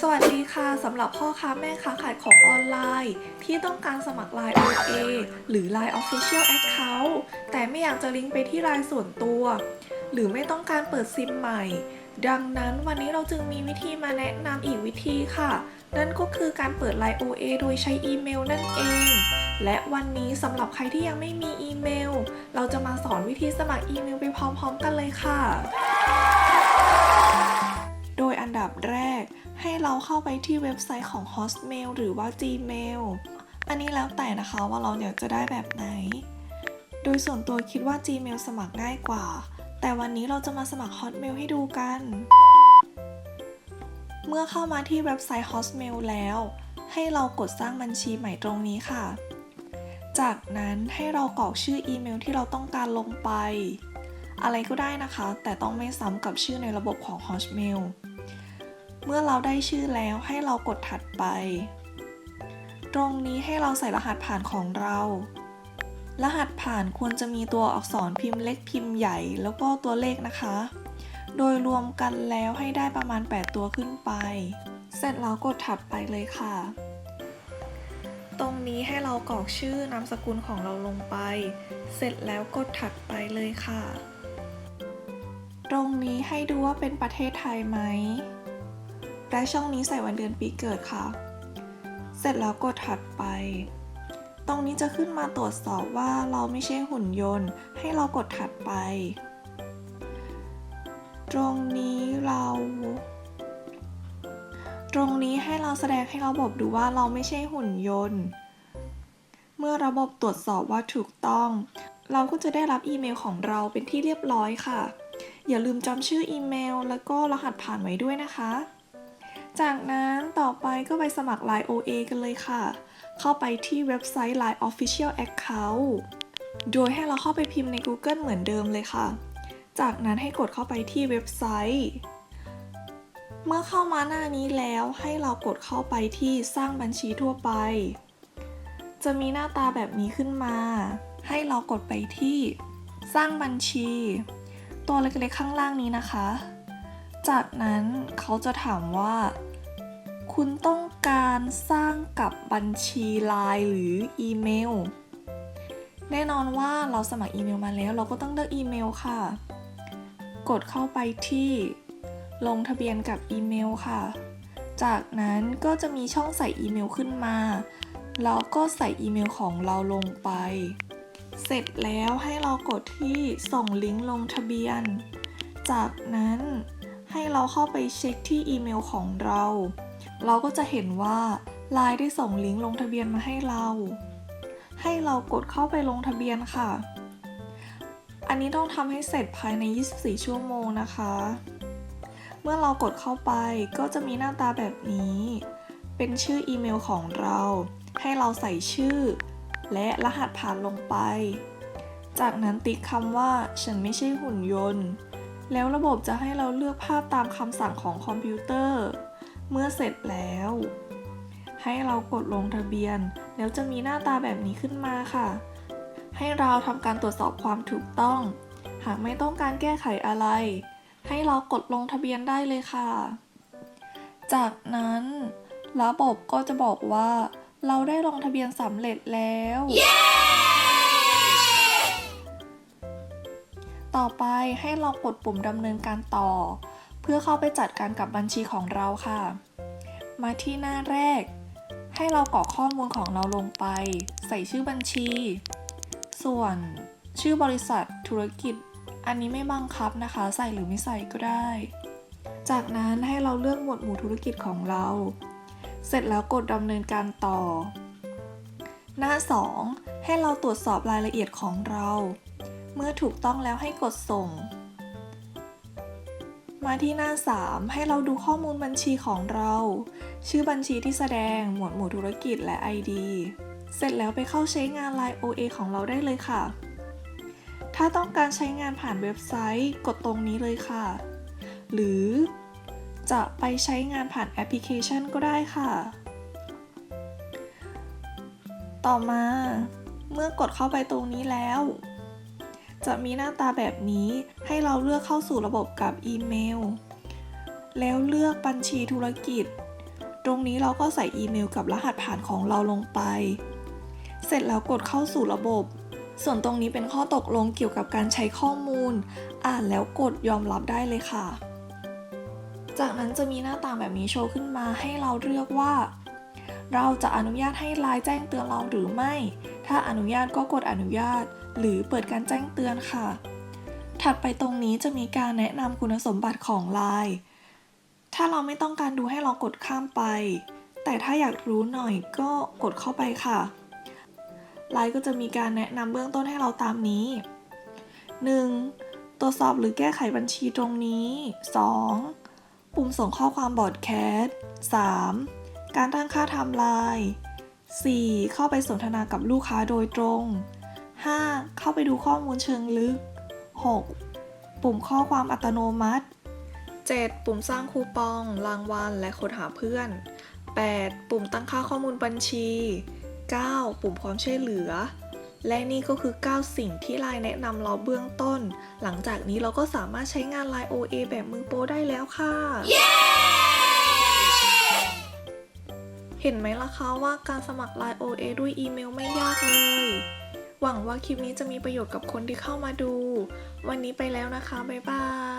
สวัสดีค่ะสำหรับพ่อค้าแม่ค้าขายของออนไลน์ ที่ต้องการสมัคร Line OA หรือ Line Official Account แต่ไม่อยากจะลิงก์ไปที่ Line ส่วนตัว หรือไม่ต้องการเปิดซิมใหม่ ดังนั้นวันนี้เราจึงมีวิธีมาแนะนำอีกวิธีค่ะ นั่นก็คือการเปิด Line OA โดยใช้อีเมลนั่นเอง และวันนี้สำหรับใครที่ยังไม่มีอีเมล เราจะมาสอนวิธีสมัครอีเมลไปพร้อม ๆ กันเลยค่ะ โดยอันดับแรก ให้เราเข้าไปที่เว็บไซต์ของ Hotmail หรือว่า Gmail อันนี้แล้วแต่นะคะว่าเราอยากจะได้แบบไหน โดยส่วนตัวคิดว่า Gmail สมัครง่ายกว่า แต่วันนี้เราจะมาสมัคร Hotmail ให้ดูกัน เมื่อเข้ามาที่เว็บไซต์ Hotmail แล้ว ให้เรากดสร้างบัญชีใหม่ตรงนี้ค่ะ จากนั้นให้เรากรอกชื่ออีเมลที่เราต้องการลงไป อะไรก็ได้นะคะ แต่ต้องไม่ซ้ำกับชื่อในระบบของ Hotmail เมื่อเราได้ชื่อแล้วให้เรากดถัดไป ตรงนี้ให้เราใส่รหัสผ่านของเรา รหัสผ่านควรจะมีตัวอักษรพิมพ์เล็กพิมพ์ใหญ่แล้วก็ตัวเลขนะคะ โดยรวมกันแล้วให้ได้ประมาณ 8 ตัวขึ้นไป เสร็จแล้วกดถัดไปเลยค่ะ ตรงนี้ให้เรากรอกชื่อนามสกุลของเราลงไป เสร็จแล้วกดถัดไปเลยค่ะ ตรงนี้ให้ดูว่าเป็นประเทศไทยไหม และช่องนี้ใส่วันเดือนปีเกิดค่ะ เสร็จแล้วกดถัดไป ตรงนี้จะขึ้นมาตรวจสอบว่าเราไม่ใช่หุ่นยนต์ ให้เรากดถัดไป ตรงนี้เรา ตรงนี้ให้เราแสดงให้ระบบดูว่าเราไม่ใช่หุ่นยนต์ เมื่อระบบตรวจสอบว่าถูกต้อง เราก็จะได้รับอีเมลของเราเป็นที่เรียบร้อยค่ะอย่าลืมจำชื่ออีเมล แล้วก็รหัสผ่านไว้ด้วยนะคะ จากนั้นต่อไปก็ไปสมัคร Line OA กันเลยค่ะ เข้าไปที่เว็บไซต์ Line Official Account โดยให้เราเข้าไปพิมพ์ใน Google เหมือนเดิมเลยค่ะ จากนั้นให้กดเข้าไปที่เว็บไซต์ เมื่อเข้ามาหน้านี้แล้วให้เรากดเข้าไปที่สร้างบัญชีทั่วไป จะมีหน้าตาแบบนี้ขึ้นมา ให้เรากดไปที่ สร้างบัญชี ตัวเล็กๆข้างล่างนี้นะคะ จากนั้นเขาจะถามว่า คุณต้องการสร้างกับบัญชีไลน์หรืออีเมล แน่นอนว่าเราสมัครอีเมลมาแล้ว เราก็ต้องเลือกอีเมลค่ะ กดเข้าไปที่ ลงทะเบียนกับอีเมลค่ะ จากนั้นก็จะมีช่องใส่อีเมลขึ้นมาแล้วก็ใส่อีเมลของเราลงไป เสร็จแล้วให้เรากดที่ส่งลิงก์ลงทะเบียน จากนั้น ให้เราเข้าไปเช็คที่อีเมลของเรา เราก็จะเห็นว่า Line ได้ส่งลิงก์ลงทะเบียนมาให้เรา ให้เรากดเข้าไปลงทะเบียนค่ะ อันนี้ต้องทำให้เสร็จภายใน 24 ชั่วโมงนะคะ เมื่อเรากดเข้าไปก็จะมีหน้าตาแบบนี้ เป็นชื่ออีเมลของเรา ให้เราใส่ชื่อ และรหัสผ่านลงไป จากนั้นติ๊กคำว่าฉันไม่ใช่หุ่นยนต์ แล้วระบบจะให้เราเลือกภาพตามคำสั่งของคอมพิวเตอร์ เมื่อเสร็จแล้ว ให้เรากดลงทะเบียน แล้วจะมีหน้าตาแบบนี้ขึ้นมาค่ะ ให้เราทำการตรวจสอบความถูกต้อง หากไม่ต้องการแก้ไขอะไร ให้เรากดลงทะเบียนได้เลยค่ะ จากนั้นระบบก็จะบอกว่า เราได้ลงทะเบียนสำเร็จแล้ว ต่อไปให้เรากดปุ่มดำเนินการต่อ เพื่อเข้าไปจัดการกับบัญชีของเราค่ะ มาที่หน้าแรก ให้เรากรอกข้อมูลของเราลงไป ใส่ชื่อบัญชี ส่วนชื่อบริษัทธุรกิจ อันนี้ไม่บังคับนะคะ ใส่หรือไม่ใส่ก็ได้ จากนั้นให้เราเลือกหมวดหมู่ธุรกิจของเรา เสร็จแล้วกดดำเนินการต่อ หน้า 2 ให้เราตรวจสอบรายละเอียดของเรา เมื่อถูกต้องแล้วให้กดส่ง มาที่หน้า 3 ให้เราดูข้อมูลบัญชีของเรา ชื่อบัญชีที่แสดง หมวดหมู่ธุรกิจและ ID เสร็จแล้วไปเข้าใช้งาน Line OA ของเราได้เลยค่ะ ถ้าต้องการใช้งานผ่านเว็บไซต์ กดตรงนี้เลยค่ะ หรือจะไปใช้งานผ่านแอปพลิเคชันก็ได้ค่ะ ต่อมาเมื่อกดเข้าไปตรงนี้แล้ว จะมีหน้าตาแบบนี้ให้เราเลือกเข้าสู่ระบบกับอีเมล แล้วเลือกบัญชีธุรกิจ ตรงนี้เราก็ใส่อีเมลกับรหัสผ่านของเราลงไป เสร็จแล้วกดเข้าสู่ระบบ ส่วนตรงนี้เป็นข้อตกลงเกี่ยวกับการใช้ข้อมูล อ่านแล้วกดยอมรับได้เลยค่ะ จากนั้นจะมีหน้าต่างแบบนี้โชว์ขึ้นมาให้เราเลือกว่า เราจะอนุญาตให้ไลน์แจ้งเตือนเราหรือไม่ ถ้าอนุญาตก็กดอนุญาต หรือเปิดการแจ้งเตือนค่ะ ถัดไปตรงนี้จะมีการแนะนำคุณสมบัติของไลน์ถ้าเราไม่ต้องการดูให้เรากดข้ามไป แต่ถ้าอยากรู้หน่อยก็กดเข้าไปค่ะไลน์ก็จะมีการแนะนำเบื้องต้นให้เราตามนี้ 1. ตรวจสอบหรือแก้ไขบัญชีตรงนี้ 2. ปุ่มส่งข้อความบอดแคสต์ 3. การตั้งค่าทม์ไลน์ 4. เข้าไปสนทนากับลูกค้าโดยตรง 5. เข้าไปดูข้อมูลเชิงลึก 6. ปุ่มข้อความอัตโนมัติ 7. ปุ่มสร้างคูปอง รางวัล และค้นหาเพื่อน 8. ปุ่มตั้งค่าข้อมูลบัญชี 9. ปุ่มพร้อมช่วยเหลือ และนี่ก็คือ 9 สิ่งที่ไลน์แนะนำเราเบื้องต้น หลังจากนี้เราก็สามารถใช้งาน Line OA แบบมือโปรได้แล้วค่ะ เห็นไหมล่ะคะว่าการสมัคร Line OA ด้วยอีเมลไม่ยากเลย หวังว่าคลิปนี้จะมีประโยชน์กับคนที่เข้ามาดู วันนี้ไปแล้วนะคะ บ๊ายบาย